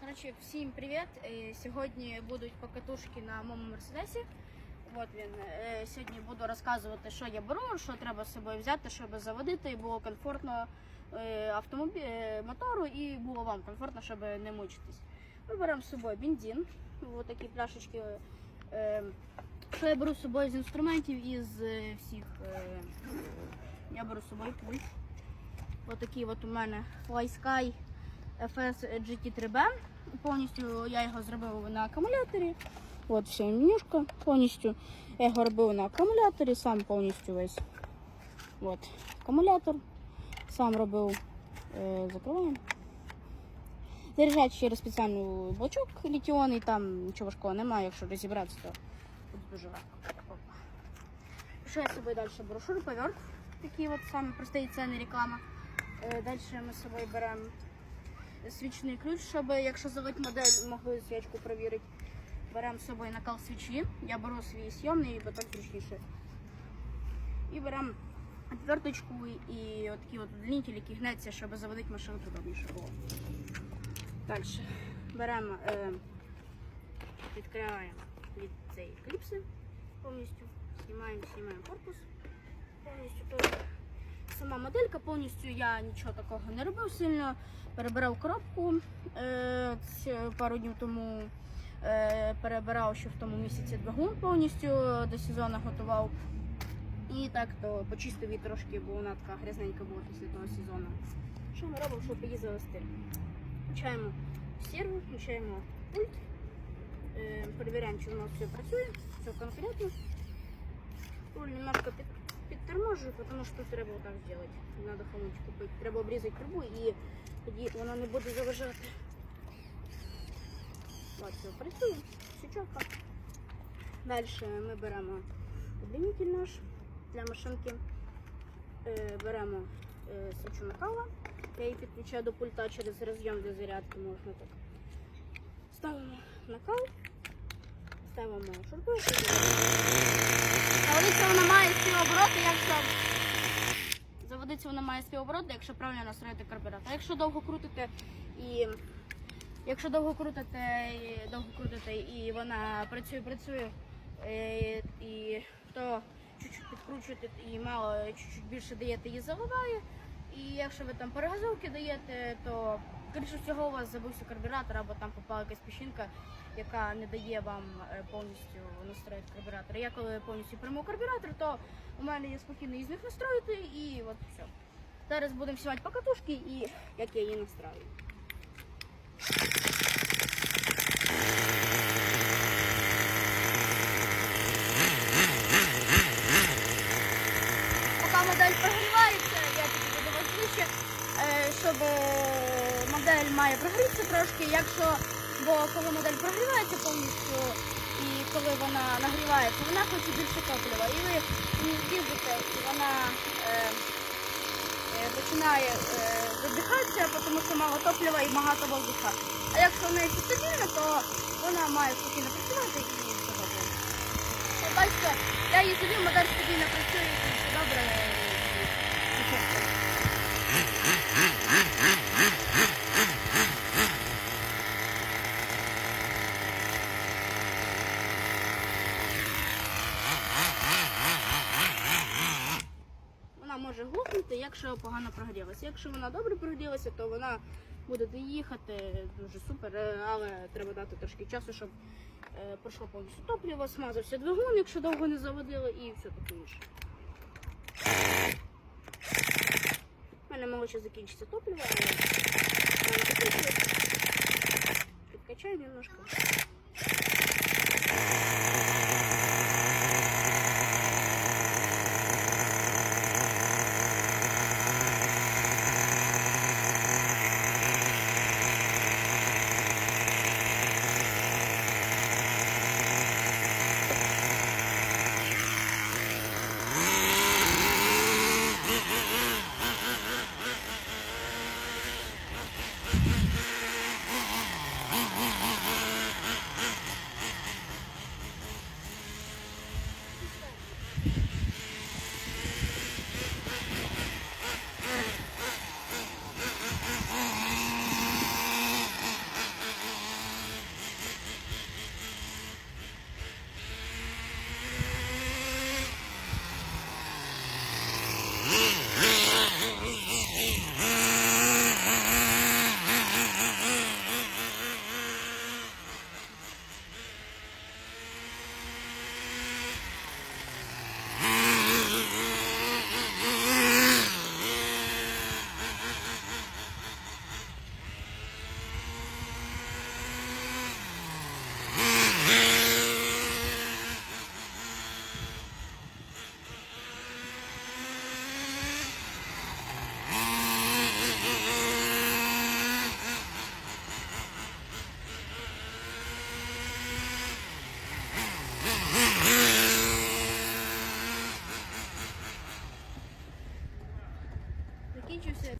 Коротше, всім привіт! Е, Сьогодні будуть покатушки на моєму мерседесі. От він. Е, Сьогодні буду розказувати, що я беру, що треба з собою взяти, щоб заводити і було комфортно е, автомобіль е, мотору і було вам комфортно, щоб не мучитись. Ми беремо з собою бензин, ось такі пляшечки. Що я беру з собою з інструментів із е, всіх. Я беру з собою пульт. Ось такий от у мене FlySky FS GT3B. Повністю я його зробив на акумуляторі. От вся менюшка повністю. Я його робив на акумуляторі, сам повністю весь. От акумулятор. Сам робив, е, закриваємо. Заряджають через спеціальний блочок літіонний, там нічого важкого немає, якщо розібратися, то буде дуже. Опа. Що я собою далі беру? Шуруповерт, такий от самий простий, це не реклама. Е, Далі ми з собою беремо свічний ключ, щоб якщо залить модель, могли свічку перевірити. Беремо з собою накал свічі. Я беру свій сйомний, бо так зручніше. І беремо отверточку і отакий от удлінитель, який гнеться, щоб заводити машину удобніше було. Далі беремо, е, відкриваємо від цієї кліпси повністю. Знімаємо, знімаємо корпус повністю. теж. Сама моделька повністю я нічого такого не робив сильно. Перебирав коробку е, пару днів тому. Е, перебирав ще в тому місяці двигун повністю до сезону готував. І так то почистив її трошки, бо вона така грязненька була після того сезону. Що ми робимо, щоб її завести? Включаємо сервер, включаємо пульт, е, перевіряємо, чи воно все працює, все конкретно. Немножко під, підторможую, тому що треба так зробити. Треба хомуть купити. Треба обрізати трубу і тоді воно не буде заважати. От, все працює, все чітко. Далі ми беремо удлінитель наш для машинки. Е, беремо е, свічу накала. Я її підключаю до пульта через роз'єм для зарядки можна так. Ставимо накал, ставимо шурупи. Заводиться вона має свій обороти, якщо заводиться вона має свій обороти, якщо правильно настроїти карбюратор. Якщо довго крутите і якщо довго крутите і довго крутите і вона працює, працює, е, і то чуть-чуть підкручуєте і мало чуть-чуть більше даєте, її заливає. І якщо ви там перегазовки даєте, то скоріше всього у вас забився карбюратор або там попала якась піщинка, яка не дає вам е, повністю настроїти карбюратор. Я коли повністю прийму карбюратор, то у мене є спокійно із них настроїти і от все. Зараз будемо сівати по катушки і як я її прогрівається, я тут буду вас ближче, щоб е, модель має прогрітися трошки. Якщо, бо коли модель прогрівається повністю і коли вона нагрівається, вона хоче більше топлива. І ви їздите, вона е, е, починає е, видихатися, тому що мало топлива і багато воздуха. А якщо в неї все стабільно, то вона має спокійно працювати і все добре. Бачите, я її завів, модель стабільно працює і добре. і чисто. Вона може глухнути, якщо погано прогрілася. Якщо вона добре прогрілася, то вона буде доїхати дуже супер, е, але треба дати трошки часу, щоб е, пройшло повністю топливо, смазався двигун, якщо довго не заводили, і все таке інше. У мене мало ще закінчиться топливо, але. Підкачаю немножко.